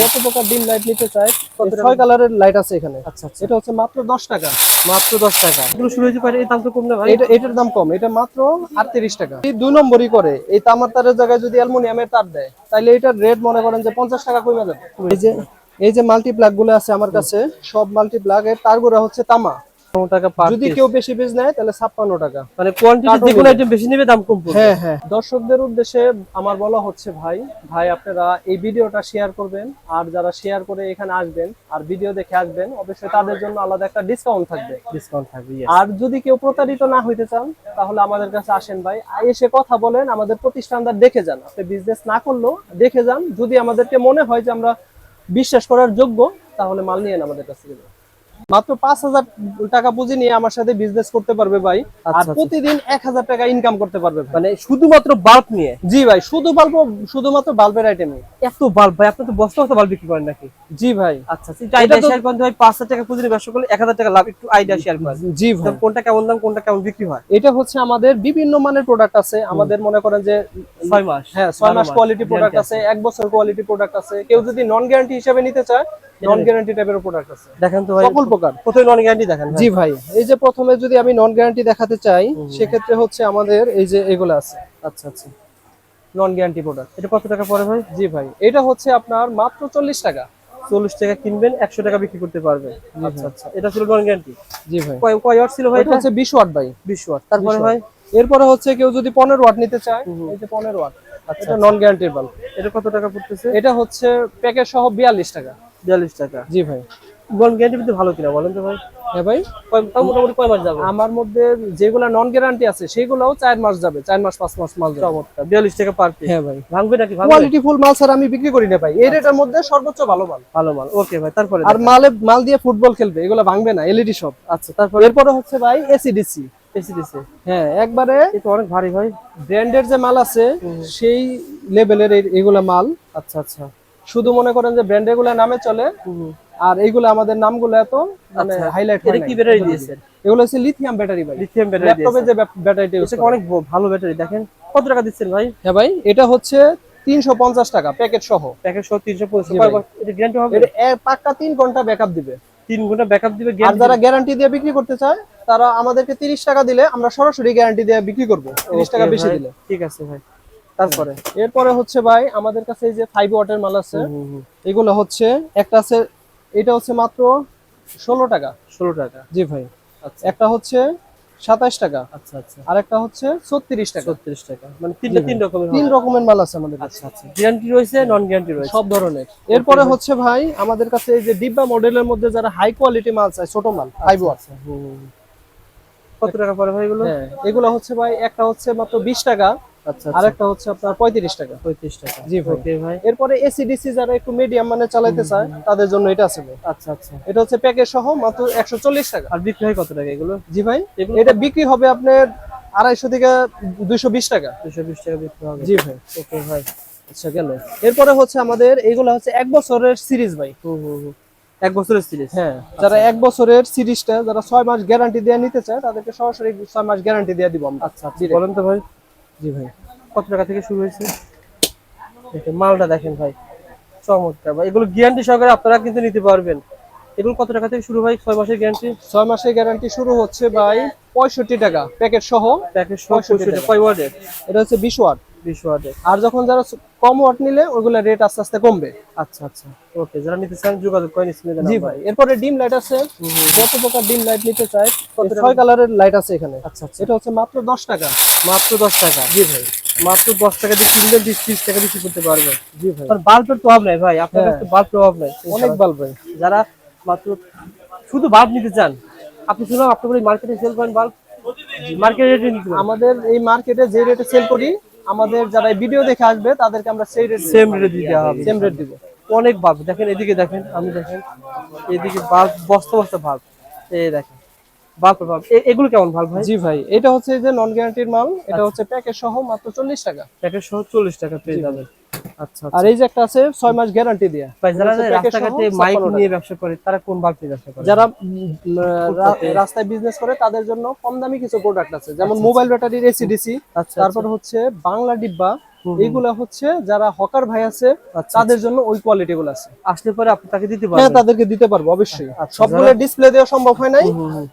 যত প্রকার dim light নিতে চাই? ছয় কালারের লাইট আছে এখানে। আচ্ছা আচ্ছা। এটা হচ্ছে মাত্র দশ টাকা। মাত্র দশ টাকা। এগুলো শুরু হয়েছে পারে এই দাম তো কম না ভাই? এটা এটার দাম কম। এটা মাত্র আটত্রিশ টাকা। এই দুই নম্বরই করে। এই তামার তারের জায়গায় যদি অ্যালমোনিয়ামের তার দেয় তাহলে এটার রেট মনে করেন যে পঞ্চাশ টাকা কমে যাবে। এই যে এই যে মাল্টিপ্লাগগুলো আছে আমার কাছে সব মাল্টিপ্লাগ এর তারগুলো হচ্ছে তামা। টাকা পার যদি কেউ বেশি পিস নেয় তাহলে ছাপ্পান্ন টাকা। মানে কোয়ান্টিটি যে কোনো আইটেম বেশি নেবে দাম কম পড়বে। হ্যাঁ হ্যাঁ। দর্শকদের উদ্দেশ্যে আমার বলা হচ্ছে ভাই ভাই আপনারা এই ভিডিওটা শেয়ার করবেন আর যারা শেয়ার করে এখানে আসবেন আর ভিডিও দেখে আসবেন অবশ্যই তাদের জন্য আলাদা একটা ডিসকাউন্ট থাকবে। ডিসকাউন্ট থাকবে আর যদি কেউ প্রতারিত না হইতে চান তাহলে আমাদের কাছে আসেন ভাই। এসে কথা বলেন আমাদের প্রতিষ্ঠানদার দেখে যান। আপনি বিজনেস না করলেও দেখে যান। যদি আমাদেরকে মনে হয় যে আমরা বিশ্বাস করার যোগ্য তাহলে মাল নিয়ে আমাদের কাছ থেকে। মাত্র পাঁচ হাজার টাকা পুঁজি নিয়ে আমার সাথে বিজনেস করতে পারবে ভাই। আর আচ্ছা। প্রতিদিন এক হাজার টাকা ইনকাম করতে পারবে মানে শুধুমাত্র বাল্ব নিয়ে? জি ভাই শুধু বাল্ব শুধুমাত্র বাল্বের আইটেমে এত বাল্ব ভাই আপনি তো বস্তা বস্তা বাল্ব বিক্রি করেন নাকি? জি ভাই। আচ্ছা আচ্ছা। আইডিয়া শেয়ার করেন ভাই পাঁচ হাজার টাকা পুঁজি নিয়ে ব্যবসা করলে এক হাজার টাকা লাভ একটু আইডিয়া শেয়ার করেন। জি ভাই। কোনটা কেমন দাম কোনটা কেমন বিক্রি হয়? এটা হচ্ছে আমাদের বিভিন্ন মানের প্রোডাক্ট আছে। আমাদের মনে করেন যে ছয় মাস। হ্যাঁ ছয় মাস কোয়ালিটি প্রোডাক্ট আছে এক বছর কোয়ালিটি প্রোডাক্ট আছে। কেউ যদি নন গ্যারান্টি হিসেবে নিতে চায় নন গ্যারান্টি টাইপের প্রোডাক্ট আছে। দেখেন তো ভাই সকল প্রকার। প্রথমে নন গ্যারান্টি দেখেন জি ভাই এই যে প্রথমে যদি আমি নন গ্যারান্টি দেখাতে চাই সেক্ষেত্রে হচ্ছে আমাদের এই যে এগুলো আছে। আচ্ছা আচ্ছা। নন গ্যারান্টি প্রোডাক্ট এটা কত টাকা পড়ে ভাই? জি ভাই এটা হচ্ছে আপনার মাত্র চল্লিশ টাকা। চল্লিশ টাকা কিনবেন একশো টাকা বিক্রি করতে পারবে আচ্ছা আচ্ছা। এটা ছিল নন গ্যারান্টি জি ভাই। কয় কয় ওয়াট ছিল ভাই এটা হচ্ছে বিশ ওয়াট ভাই। বিশ ওয়াট তারপরে ভাই? এরপরে হচ্ছে কেউ যদি পনেরো ওয়াট নিতে চায় এই যে পনেরো ওয়াট আচ্ছা, এটা নন গ্যারান্টির বাল্ব এটা কত টাকা পড়তেছে? এটা হচ্ছে প্যাকেজ সহ বিয়াল্লিশ টাকা। বিয়াল্লিশ টাকা। জি ভাই। গ্যারান্টি ভালো কিনা বলেন তো ভাই। হ্যাঁ ভাই মোটামুটি কয় মাস যাবে? আমার মধ্যে যেগুলা নন গ্যারান্টি আছে সেগুলোও চার মাস যাবে চার মাস পাঁচ মাস মাল চমৎকার বিয়াল্লিশ টাকা পার হ্যাঁ ভাই। ভাঙবে নাকি কোয়ালিটি ফুল মাল স্যার আমি বিক্রি করি না ভাই। এই রেটের মধ্যে সর্বোচ্চ ভালো মাল। ভালো মাল ওকে ভাই তারপরে আর মালে মাল দিয়ে ফুটবল খেলবে এগুলো ভাঙবে না এলইডি সব। আচ্ছা তারপরে? এরপরে হচ্ছে ভাই এসিডিসি এসি দিছে হ্যাঁ একবারে এটা অনেক ভারী ভাই। ব্র্যান্ডের যে মাল আছে সেই লেভেলের এগুলা মাল। আচ্ছা আচ্ছা। শুধু মনে করেন যে ব্র্যান্ড এগুলা নামে চলে আর এইগুলো আমাদের নামগুলো এত মানে আচ্ছা। হাইলাইট এটা কি ব্যাটারি দিয়েছেন? এগুলো হচ্ছে লিথিয়াম ব্যাটারি ভাই। লিথিয়াম ব্যাটারি ল্যাপটপে যে ব্যাটারিটা ইউজ অনেক ভালো ব্যাটারি দেখেন। কত টাকা দিচ্ছেন ভাই? হ্যাঁ ভাই এটা হচ্ছে তিনশো পঞ্চাশ টাকা প্যাকেট সহ। প্যাকেট সহ তিনশো পঁচিশ জি কয় ভাই। বার- এটা গ্যারান্টি হবে? এটা পাক্কা তিন ঘণ্টা ব্যাকআপ দিবে। তিন ঘণ্টা ব্যাকআপ দিবে আর যারা গ্যারান্টি দিয়ে বিক্রি করতে চায় তারা আমাদেরকে তিরিশ টাকা দিলে আমরা সরাসরি গ্যারান্টি দিয়ে বিক্রি করব। তিরিশ টাকা বেশি দিলে। ঠিক আছে ভাই। তারপরে? এরপরে হচ্ছে ভাই আমাদের কাছে এই যে ফাইভ ওয়াটের মাল আছে এগুলো হচ্ছে একটা আছে এটা হচ্ছে মাত্র ষোলো টাকা। ষোলো টাকা। জি ভাই। আচ্ছা। একটা হচ্ছে সাতাশ টাকা। আচ্ছা আচ্ছা। আর একটা হচ্ছে ছত্রিশ টাকা। ছত্রিশ টাকা। মানে তিনটা তিন রকমের তিন রকমের মাল আছে আমাদের আচ্ছা আচ্ছা। গ্যারান্টি রয়েছে নন গ্যারান্টি রয়েছে? সব ধরনের। এরপরে হচ্ছে ভাই আমাদের কাছে এই যে ডিব্বা মডেলের মধ্যে যারা হাই কোয়ালিটি মাল চায় ছোট মাল ফাইভ ওয়াট আচ্ছা, হুম, হুম। কত টাকা পরে ভাই এগুলো? হ্যাঁ এগুলো হচ্ছে ভাই একটা হচ্ছে মাত্র বিশ টাকা। আচ্ছা আর একটা হচ্ছে আপনার পঁয়ত্রিশ টাকা। পঁয়ত্রিশ টাকা। জি ভাই। ওকে ভাই। এরপরে এসিডিসি যারা একটু মিডিয়াম মানে চালাইতে চায় তাদের জন্য এটা আছে আচ্ছা আচ্ছা। এটা হচ্ছে প্যাকেজ সহ মাত্র একশো চল্লিশ টাকা। আর বিক্রি হয় কত টাকা এগুলো? জি ভাই এটা বিক্রি হবে আপনার আড়াইশো থেকে দুইশো বিশ টাকা। দুশো বিশ টাকা বিক্রি হবে। জি ভাই। ওকে ভাই। আচ্ছা গেল। এরপরে হচ্ছে আমাদের এইগুলো হচ্ছে এক বছরের সিরিজ ভাই। হুম হুম। এক বছরের সিরিজ? হ্যাঁ যারা এক বছরের সিরিজটা যারা ছয় মাস গ্যারান্টি দিয়ে নিতে চায় তাদেরকে সরাসরি ছয় মাস গ্যারান্টি দিয়ে দিব আমরা। আচ্ছা আচ্ছা। বলেন তো ভাই। জি ভাই। কত টাকা থেকে শুরু হয়েছে? মালটা দেখেন ভাই। চমৎকার ভাই। এগুলো গ্যারান্টি সহকারে আপনারা কিন্তু নিতে পারবেন। এগুলো কত টাকা থেকে শুরু ভাই? ছয় মাসের গ্যারান্টি ছয় মাসের গ্যারান্টি শুরু হচ্ছে ভাই পঁয়ষট্টি টাকা। প্যাকেট সহ প্যাকেজ সহ 65 পঁয়ষট্টি টাকা। কয় ওয়ার্ডের এটা হচ্ছে বিশ ওয়াট বিশ ওয়ার্ডের আর যখন যারা কম ওয়াট নিলে ওইগুলো রেট আস্তে আস্তে কমবে। আচ্ছা আচ্ছা। ওকে যারা নিতে চান যোগাযোগ করেন স্ক্রিনে জি ভাই। এরপরে ডিম লাইট আছে। যত প্রকার ডিম লাইট নিতে চাই ছয় কালারের লাইট আছে এখানে। আচ্ছা আচ্ছা। এটা হচ্ছে মাত্র দশ টাকা। মাত্র দশ টাকা। জি ভাই। মাত্র দশ টাকা দিয়ে কিনবেন বিশ ত্রিশ টাকা বিক্রি করতে পারবেন। জি ভাই। বাল্বের তো অভাব নাই ভাই আপনার হ্যাঁ। কাছে বাল্বের অভাব নাই অনেক বাল্ব ভাই। যারা মাত্র শুধু বাল্ব নিতে চান আপনি শুনলাম আপনি বলে মার্কেটে সেল করেন বাল্ব মার্কেটে রেটে নিতে আমাদের এই মার্কেটে যে রেটে সেল করি আমাদের যারা ভিডিও দেখে আসবে তাদেরকে আমরা সেই রেট সেম রেটে দিয়ে দেওয়া হবে। সেম রেট দিব। অনেক বাল্ব দেখেন এদিকে দেখেন আমি দেখেন এদিকে বাল্ব বস্তা বস্তা বাল্ব এই দেখেন। বাল্ব বাল্ব এগুলো কেমন বাল্ব ভাই? জি ভাই এটা হচ্ছে যে নন গ্যারান্টির মাল এটা হচ্ছে প্যাকেজ সহ মাত্র চল্লিশ টাকা। প্যাকেট সহ চল্লিশ টাকা পেয়ে যাবেন। আচ্ছা আর এই যে একটা আছে ছয় মাস গ্যারান্টি দিয়ে। ভাই যারা রাস্তাঘাটে মাইক নিয়ে ব্যবসা করে তারা কোন ব্যবসা করে? যারা রাস্তায় বিজনেস করে তাদের জন্য কম দামি কিছু প্রোডাক্ট আছে। যেমন মোবাইল ব্যাটারির এসিডিসি আচ্ছা। তারপর হচ্ছে বাংলা ডিব্বা। এইগুলা হচ্ছে যারা হকার ভাই আছে আচ্ছা তাদের জন্য ওই কোয়ালিটি গুলো আছে। আসলে পরে আপনি তাকে দিতে পারবেন হ্যাঁ পারবেন। তাদেরকে দিতে পারব অবশ্যই। আচ্ছা, সবগুলো ডিসপ্লে দেওয়া সম্ভব হয় নাই।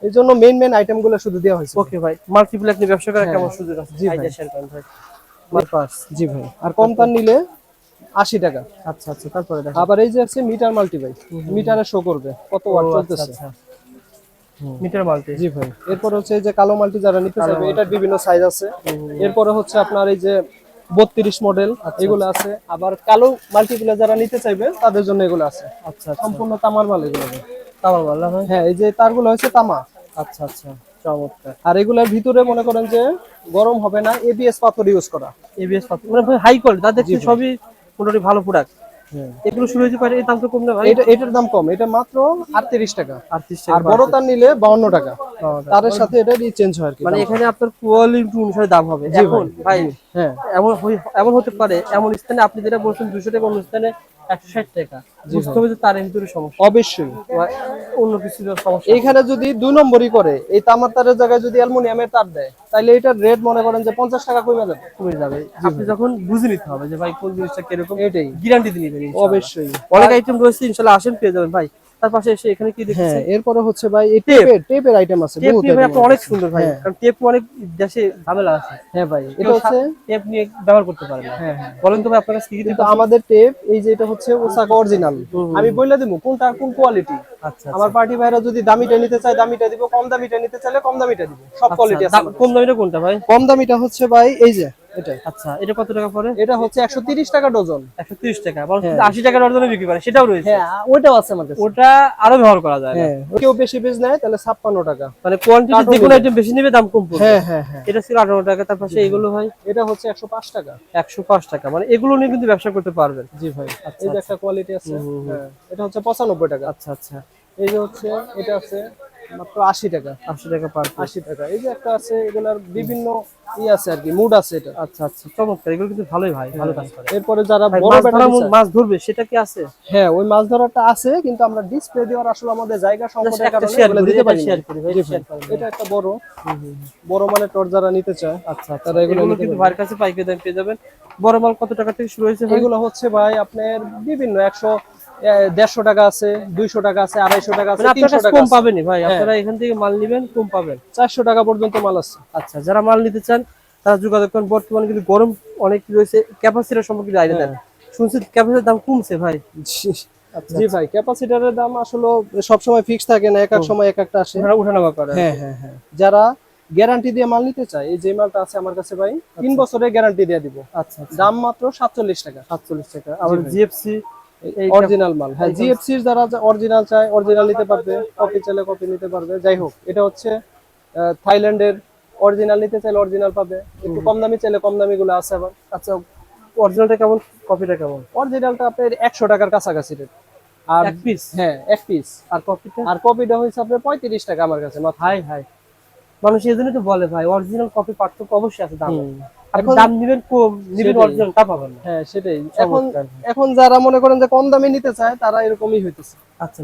এই জন্য মেইন মেইন আইটেমগুলো শুধু দেওয়া হয়েছে। ওকে ভাই। মাল্টিপ্লেক্স নিয়ে ব্যবসা করার হ্যাঁ। কেমন সুযোগ আছে? জি ভাই। শেয়ার করেন ভাই। মার্পাস জি ভাই। আর কম তার নিলে আশি টাকা। আচ্ছা আচ্ছা তারপরে দেখো আবার এই যে আছে মিটার মাল্টি ভাই। মিটারে শো করবে কত ওয়াট চলতেছে। মিটার মাল্টি জি ভাই। এরপর হচ্ছে এই যে কালো মাল্টি যারা নিতে চাইবে এটার বিভিন্ন সাইজ আছে। এরপরে হচ্ছে আপনার এই যে বত্রিশ মডেল এগুলো আছে। আবার কালো মাল্টিগুলো যারা নিতে চাইবে তাদের জন্য এগুলো আছে। আচ্ছা আচ্ছা। সম্পূর্ণ তামার মাল এগুলো। তামার মাল হ্যাঁ এই যে তারগুলো হচ্ছে তামা। আচ্ছা আচ্ছা। চমৎকার। আর এগুলোর ভিতরে মনে করেন যে গরম হবে না এবিএস পাথর ইউজ করা। এবিএস পাথর। মানে হাই কোয়ালিটি তাদের সবই মোটামুটি ভালো প্রোডাক্ট এগুলো শুরু হয়েছে পারে দাম তো কম না ভাই। এটা এটার দাম কম। এটা মাত্র আটত্রিশ টাকা। আটত্রিশ আর বড় তার নিলে বাউন্ন টাকা। তারের সাথে এটা চেঞ্জ হয় আর কি মানে এখানে আপনার কোয়ালিটি অনুসারে দাম হবে। এখন ভাই হ্যাঁ। এমন এমন হতে পারে এমন স্থানে আপনি যেটা বলছেন দুশো টাকা অন্য স্থানে একশো ষাট টাকা। বুঝতে হবে যে তার ভিতরে সমস্যা। অবশ্যই। অন্য কিছু সমস্যা এইখানে যদি দুই নম্বরই করে এই তামার তারের জায়গায় যদি অ্যালুমিনিয়ামের তার দেয় তাহলে এটার রেট মনে করেন যে পঞ্চাশ টাকা কমে যাবে। কমে যাবে। আপনি যখন বুঝে নিতে হবে যে ভাই কোন জিনিসটা কীরকম এটাই। গ্যারান্টি দিয়ে অবশ্যই। অনেক আইটেম রয়েছে ইনশাল্লাহ আসেন পেয়ে যাবেন। ভাই তার পাশে এসে এখানে কি দেখছেন হ্যাঁ এরপরে হচ্ছে ভাই এই টেপের টেপের আইটেম আছে টেপ নিয়ে আপনি অনেক সুন্দর ভাই। কারণ টেপ অনেক দেশে ঝামেলা আছে। হ্যাঁ ভাই এটা হচ্ছে টেপ নিয়ে ব্যবহার করতে পারেন হ্যাঁ হ্যাঁ। বলেন তো ভাই আপনার কি কিন্তু আমাদের টেপ এই যে এটা হচ্ছে ওসাকা অরিজিনাল আমি বলে দেবো কোনটা কোন কোয়ালিটি আচ্ছা আমার পার্টি ভাইরা যদি দামিটা নিতে চায় দামিটা দিব কম দামিটা নিতে চাইলে কম দামিটা দিব। সব কোয়ালিটি আছে দাম- কম দামিটা কোনটা ভাই? কম দামিটা হচ্ছে ভাই এই যে এটা আচ্ছা এটা কত টাকা পড়ে? এটা হচ্ছে একশো তিরিশ টাকা ডজন। একশো তিরিশ টাকা বরং আশি টাকার অর্জনে বিক্রি করে সেটাও রয়েছে। হ্যাঁ আছে ওটা আরও ব্যবহার করা যায়। হ্যাঁ কেউ বেশি পিস নেয় তাহলে ছাপ্পান্ন টাকা। মানে কোয়ান্টিটি যে কোনো আইটেম বেশি নেবে দাম কম পড়বে। হ্যাঁ হ্যাঁ হ্যাঁ। এটা ছিল টাকা ভাই এটা হচ্ছে একশো পাঁচ টাকা। একশো পাঁচ টাকা মানে এগুলো নিয়ে কিন্তু ব্যবসা করতে পারবেন। জি ভাই এই যে একটা কোয়ালিটি আছে হ্যাঁ এটা হচ্ছে পঁচানব্বই টাকা। আচ্ছা আচ্ছা। এই যে হচ্ছে এটা আছে মাত্র আশি টাকা। আশি টাকা পার আশি টাকা। এই যে একটা আছে এগুলার বিভিন্ন ই আছে আর কি মুড আছে এটা। আচ্ছা আচ্ছা চমৎকার। এগুলো কিন্তু ভালোই ভাই ভালো কাজ করে। এরপরে যারা বড় মাছ ধরবে সেটা কি আছে? হ্যাঁ ওই মাছ ধরাটা আছে কিন্তু আমরা ডিসপ্লে দেওয়ার আসলে আমাদের জায়গা একটা কারণে এগুলো দিতে পারি শেয়ার করি ভাই এটা একটা বড়। বড় মানে টর যারা নিতে চায় আচ্ছা আচ্ছা। তারা এগুলো কিন্তু ভাইয়ের কাছে পাইকারি দাম পেয়ে যাবেন। বড় মাল কত টাকা থেকে শুরু হয়েছে এগুলো হচ্ছে ভাই আপনার বিভিন্ন একশো দেড়শো টাকা আছে দুইশো টাকা আছে আড়াইশো টাকা আছে মানে তিনশো টাকা কম আছে। পাবেনই ভাই আপনারা এখান থেকে মাল নেবেন কম পাবেন। চারশো টাকা পর্যন্ত মাল আছে। আচ্ছা যারা মাল নিতে চান তারা যোগাযোগ করেন। বর্তমানে কিন্তু গরম অনেক রয়েছে ক্যাপাসিটার সম্পর্কে আইডিয়া দেন শুনছি ক্যাপাসিটির দাম কমছে ভাই। আচ্ছা, জি ভাই ক্যাপাসিটারের দাম আসলে সবসময় ফিক্স থাকে না এক এক সময় এক একটা আসে। উঠানামা করে। হ্যাঁ হ্যাঁ হ্যাঁ। যারা গ্যারান্টি দিয়ে মাল নিতে চায় এই যে মালটা আছে আমার কাছে ভাই তিন বছরের গ্যারান্টি দিয়ে দিব। আচ্ছা আচ্ছা। দাম মাত্র সাতচল্লিশ টাকা। সাতচল্লিশ টাকা। আবার জিএফসি অরিজিনাল মাল। হ্যাঁ জিএফসি যারা অরিজিনাল চায় অরিজিনাল নিতে পারবে কপি চাইলে কপি নিতে পারবে। যাই হোক এটা হচ্ছে থাইল্যান্ডের অরিজিনাল নিতে চাইলে অরিজিনাল পাবে। একটু কম দামি চাইলে কম দামি গুলো আছে আবার। আচ্ছা অরিজিনালটা কেমন? কপিটা কেমন? অরিজিনালটা আপনার একশো টাকার কাছাকাছি রেট আর এক পিস হ্যাঁ এক পিস আর কপিটা আর কপিটা হচ্ছে আপনার পঁয়ত্রিশ টাকা আমার কাছে হাই হাই মানুষ এই জন্যই তো বলে ভাই অরিজিনাল কপি পার্থক্য অবশ্যই আছে দাম। দাম নিবেন কম নিবেন সেটাই। পাবেন হ্যাঁ সেটাই। এখন এখন যারা মনে করেন যে কম দামে নিতে চায় তারা এরকমই হইতেছে। আচ্ছা।